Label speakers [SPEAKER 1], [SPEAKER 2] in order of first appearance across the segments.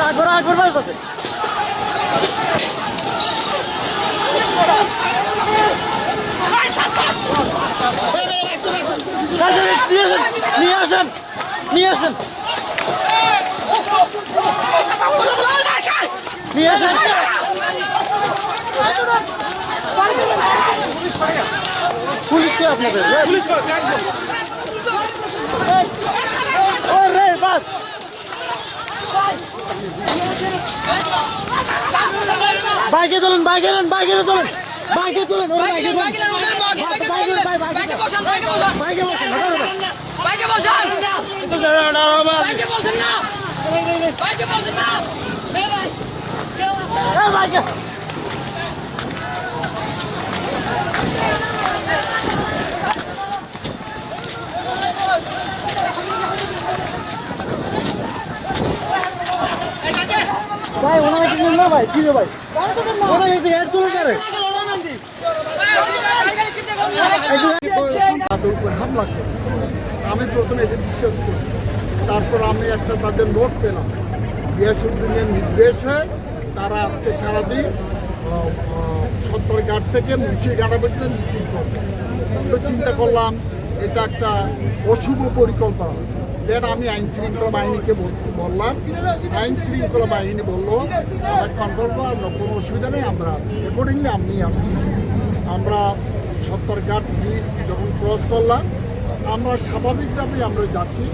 [SPEAKER 1] আকবর আকবর ভাই কত নিয়ে আসেন নিয়ে আসেন নিয়ে আসেন পুলিশ আপনাদের বাইকে তোলেন বাইকে নেন বাইকে তোলেন বাইকে তোলেন বাইকে বাইকে ভাই বাইকে বসেন
[SPEAKER 2] বাইকে বসান। বাইকে বসেন না বাইকে বসেন। না।
[SPEAKER 1] বাইকে। ভাই ওনারা কি
[SPEAKER 3] তাদের উপর হামলা করে আমি প্রথমে এটা বিশ্বাস করি তারপর আমি একটা তাদের নোট পেলাম। গিয়াসুদ্দিনের নির্দেশে তারা আজকে সারাদিন সত্তরঘাট থেকে মুন্সিঘাটা পর্যন্ত মিছিল করবে চিন্তা করলাম, এটা একটা অশুভ পরিকল্পনা। দেন আমি আইন শৃঙ্খলা বাহিনীকে বলছি, বললাম, আইন শৃঙ্খলা বাহিনী বলল, আমরা কন্ট্রোল করার কোনো অসুবিধা নেই, আমরা আছি। অ্যাকর্ডিংলি আমি আসছি আমরা সত্তরঘাট ব্রিজ যখন ক্রস করলাম, আমরা স্বাভাবিকভাবেই আমরা যাচ্ছি।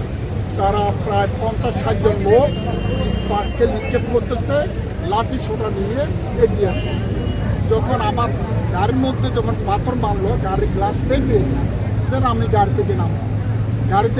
[SPEAKER 3] তারা প্রায় পঞ্চাশ ষাট জন লোক পার্ককে নিক্ষেপ করতেছে, লাঠি সোটা নিয়ে এগিয়ে আসছে। যখন আমার গাড়ির মধ্যে যখন পাথর মারলো, গাড়ির গ্লাস ভেঙে, দেন আমি গাড়ি থেকে নামলাম। গাড়িতে